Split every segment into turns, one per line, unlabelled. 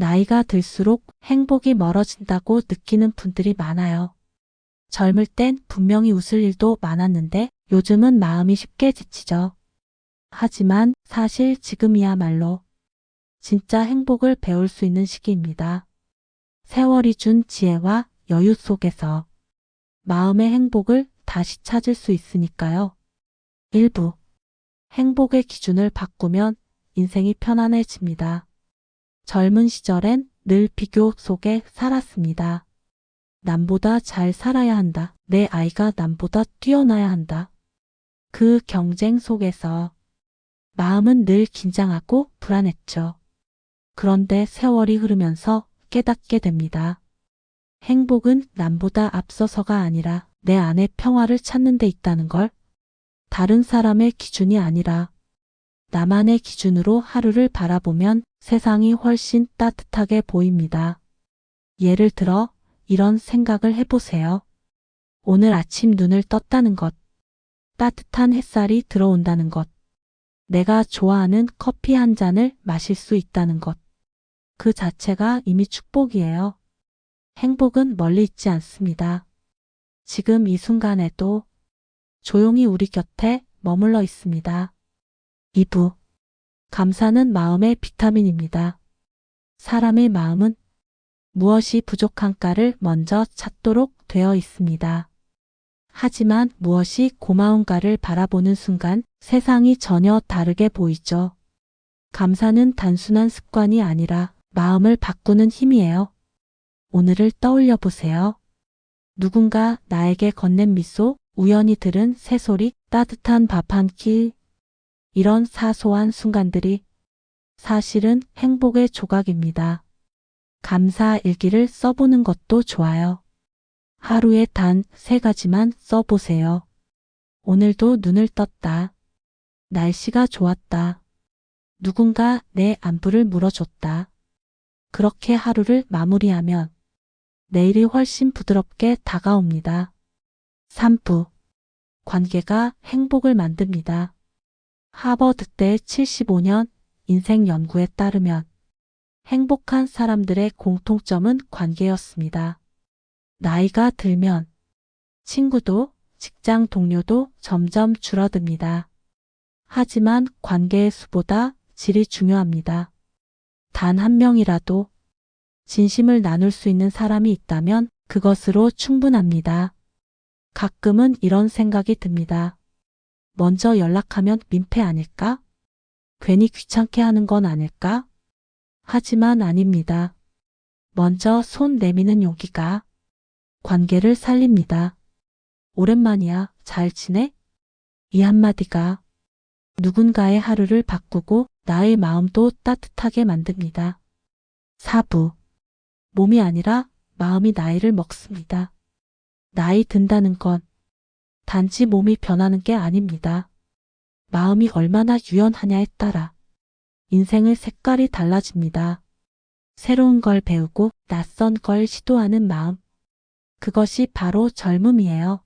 나이가 들수록 행복이 멀어진다고 느끼는 분들이 많아요. 젊을 땐 분명히 웃을 일도 많았는데 요즘은 마음이 쉽게 지치죠. 하지만 사실 지금이야말로 진짜 행복을 배울 수 있는 시기입니다. 세월이 준 지혜와 여유 속에서 마음의 행복을 다시 찾을 수 있으니까요. 일부 행복의 기준을 바꾸면 인생이 편안해집니다. 젊은 시절엔 늘 비교 속에 살았습니다. 남보다 잘 살아야 한다. 내 아이가 남보다 뛰어나야 한다. 그 경쟁 속에서 마음은 늘 긴장하고 불안했죠. 그런데 세월이 흐르면서 깨닫게 됩니다. 행복은 남보다 앞서서가 아니라 내 안의 평화를 찾는 데 있다는 걸 다른 사람의 기준이 아니라 나만의 기준으로 하루를 바라보면 세상이 훨씬 따뜻하게 보입니다. 예를 들어 이런 생각을 해보세요. 오늘 아침 눈을 떴다는 것, 따뜻한 햇살이 들어온다는 것, 내가 좋아하는 커피 한 잔을 마실 수 있다는 것. 그 자체가 이미 축복이에요. 행복은 멀리 있지 않습니다. 지금 이 순간에도 조용히 우리 곁에 머물러 있습니다. 2부. 감사는 마음의 비타민입니다. 사람의 마음은 무엇이 부족한가를 먼저 찾도록 되어 있습니다. 하지만 무엇이 고마운가를 바라보는 순간 세상이 전혀 다르게 보이죠. 감사는 단순한 습관이 아니라 마음을 바꾸는 힘이에요. 오늘을 떠올려 보세요. 누군가 나에게 건넨 미소, 우연히 들은 새소리, 따뜻한 밥 한 끼. 이런 사소한 순간들이 사실은 행복의 조각입니다. 감사 일기를 써보는 것도 좋아요. 하루에 단 세 가지만 써보세요. 오늘도 눈을 떴다. 날씨가 좋았다. 누군가 내 안부를 물어줬다. 그렇게 하루를 마무리하면 내일이 훨씬 부드럽게 다가옵니다. 3부. 관계가 행복을 만듭니다. 하버드 때 75년 인생 연구에 따르면 행복한 사람들의 공통점은 관계였습니다. 나이가 들면 친구도 직장 동료도 점점 줄어듭니다. 하지만 관계의 수보다 질이 중요합니다. 단 한 명이라도 진심을 나눌 수 있는 사람이 있다면 그것으로 충분합니다. 가끔은 이런 생각이 듭니다. 먼저 연락하면 민폐 아닐까? 괜히 귀찮게 하는 건 아닐까? 하지만 아닙니다. 먼저 손 내미는 용기가 관계를 살립니다. 오랜만이야, 잘 지내? 이 한마디가 누군가의 하루를 바꾸고 나의 마음도 따뜻하게 만듭니다. 4부. 몸이 아니라 마음이 나이를 먹습니다. 나이 든다는 건 단지 몸이 변하는 게 아닙니다. 마음이 얼마나 유연하냐에 따라 인생의 색깔이 달라집니다. 새로운 걸 배우고 낯선 걸 시도하는 마음. 그것이 바로 젊음이에요.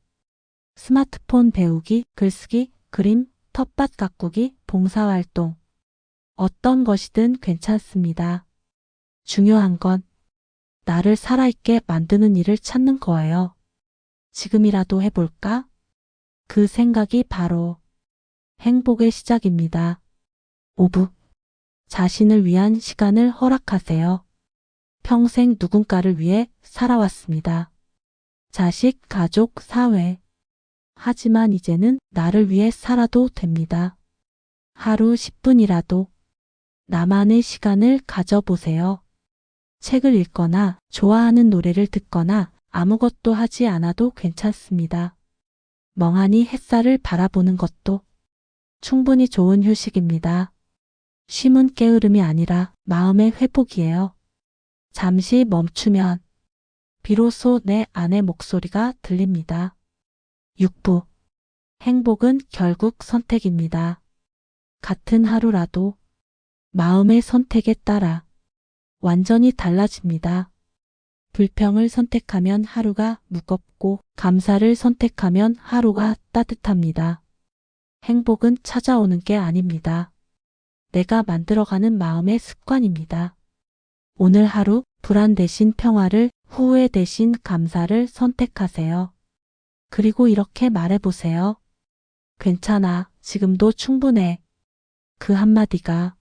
스마트폰 배우기, 글쓰기, 그림, 텃밭 가꾸기, 봉사활동. 어떤 것이든 괜찮습니다. 중요한 건 나를 살아있게 만드는 일을 찾는 거예요. 지금이라도 해볼까? 그 생각이 바로 행복의 시작입니다. 5부. 자신을 위한 시간을 허락하세요. 평생 누군가를 위해 살아왔습니다. 자식, 가족, 사회. 하지만 이제는 나를 위해 살아도 됩니다. 하루 10분이라도 나만의 시간을 가져보세요. 책을 읽거나 좋아하는 노래를 듣거나 아무것도 하지 않아도 괜찮습니다. 멍하니 햇살을 바라보는 것도 충분히 좋은 휴식입니다. 쉼은 게으름이 아니라 마음의 회복이에요. 잠시 멈추면 비로소 내 안의 목소리가 들립니다. 6부. 행복은 결국 선택입니다. 같은 하루라도 마음의 선택에 따라 완전히 달라집니다. 불평을 선택하면 하루가 무겁고 감사를 선택하면 하루가 따뜻합니다. 행복은 찾아오는 게 아닙니다. 내가 만들어가는 마음의 습관입니다. 오늘 하루 불안 대신 평화를, 후회 대신 감사를 선택하세요. 그리고 이렇게 말해보세요. 괜찮아. 지금도 충분해. 그 한마디가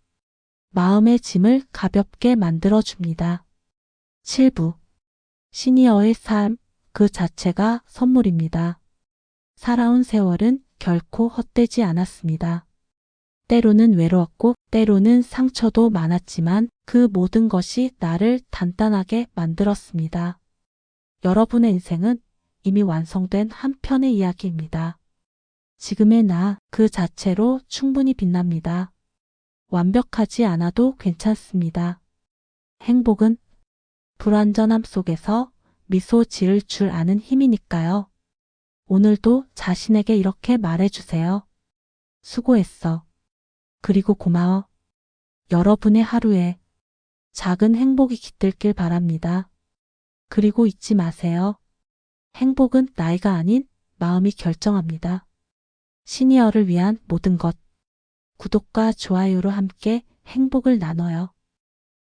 마음의 짐을 가볍게 만들어줍니다. 7부 시니어의 삶 그 자체가 선물입니다. 살아온 세월은 결코 헛되지 않았습니다. 때로는 외로웠고 때로는 상처도 많았지만 그 모든 것이 나를 단단하게 만들었습니다. 여러분의 인생은 이미 완성된 한 편의 이야기입니다. 지금의 나 그 자체로 충분히 빛납니다. 완벽하지 않아도 괜찮습니다. 행복은 불완전함 속에서 미소 지을 줄 아는 힘이니까요. 오늘도 자신에게 이렇게 말해주세요. 수고했어. 그리고 고마워. 여러분의 하루에 작은 행복이 깃들길 바랍니다. 그리고 잊지 마세요. 행복은 나이가 아닌 마음이 결정합니다. 시니어를 위한 모든 것. 구독과 좋아요로 함께 행복을 나눠요.